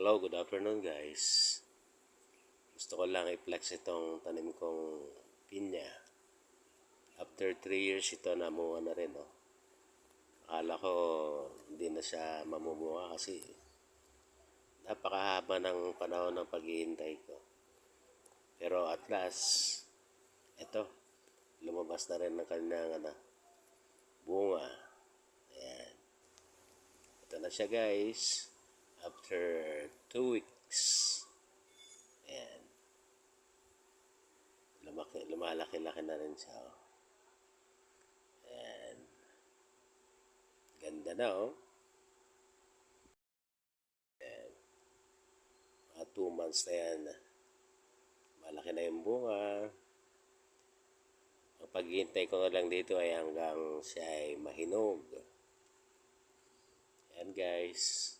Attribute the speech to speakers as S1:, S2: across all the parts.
S1: Hello, good afternoon guys. Gusto ko lang i-flex itong tanim kong pinya. After 3 years ito namuha na rin. Oh. Akala ko hindi na siya mamumuha kasi napakahaba ng panahon ng paghihintay ko. Pero at last, ito, lumabas na rin ng kanyang ano, bunga. Ayan. Ito na siya guys. After two weeks. Ayan. Lumaki, lumalaki-laki na rin siya. Oh. Ayan. Ganda na oh. Ayan. Mga two months na yan. Malaki na yung bunga. Ang paghihintay ko na lang dito ay hanggang siya ay mahinog. Ayan guys.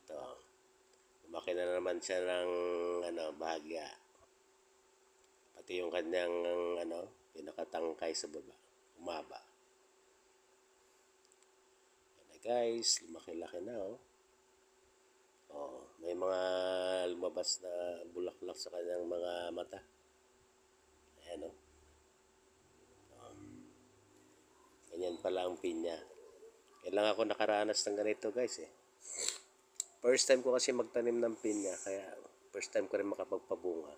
S1: Ito. Lumaki na naman siya ng ano, bahagya. Pati yung kanyang ano, pinakatangkay sa baba. Umaba. Ayan na guys. Lumaki-laki na oh. Oh, may mga lumabas na bulaklak sa kanyang mga mata. Ayan oh. Ganyan pala ang pinya. Kailan ako nakaranas ng ganito guys eh. First time ko kasi magtanim ng pinya, kaya first time ko rin makapagpabunga.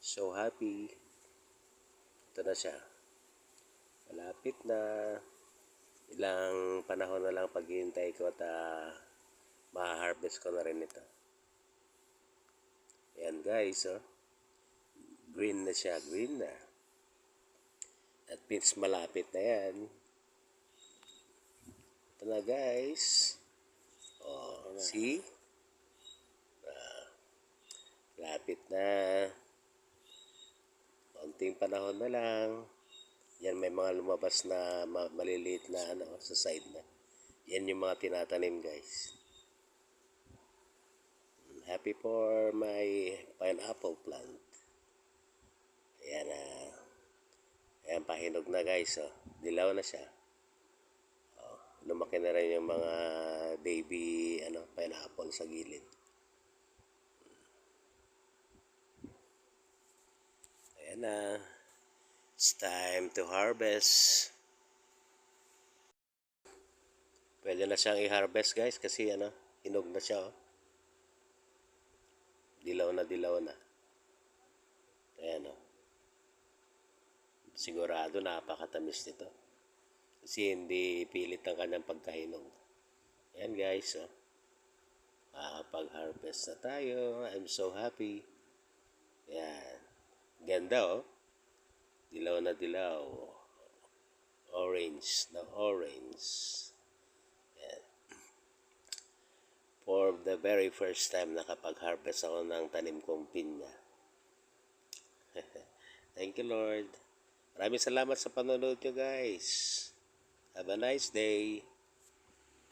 S1: So happy. Ito na siya. Malapit na. Ilang panahon na lang paghihintay ko at uh, ma-harvest ko na rin ito. Ayan guys, oh. Green na siya, green na. That means malapit na yan. Ito na guys. See? Ah, lapit na. Konting panahon na lang. Yan may mga lumabas na ma- maliliit na ano sa side na. Yan yung mga tinatanim guys. Happy for my pineapple plant. Ayan na. Ayan, pahinog na guys. Oh. Dilaw na siya. Lumaki na rin yung mga baby ano, pineapple sa gilid. Ayan na. It's time to harvest. Pwede na siyang i-harvest guys kasi ano, hinog na siya. Oh. Dilaw na dilaw na. Ayan oh sigurado napakatamis nito. Kasi hindi pilit ang kanyang pagkahinog. Ayan guys, oh. Makakapag-harvest na tayo. I'm so happy. Ayan. Ganda, oh. Dilaw na dilaw. Orange na orange. Ayan. For the very first time nakapag-harvest ako ng tanim kong pinya. Thank you, Lord. Maraming salamat sa panonood nyo guys. Have a nice day.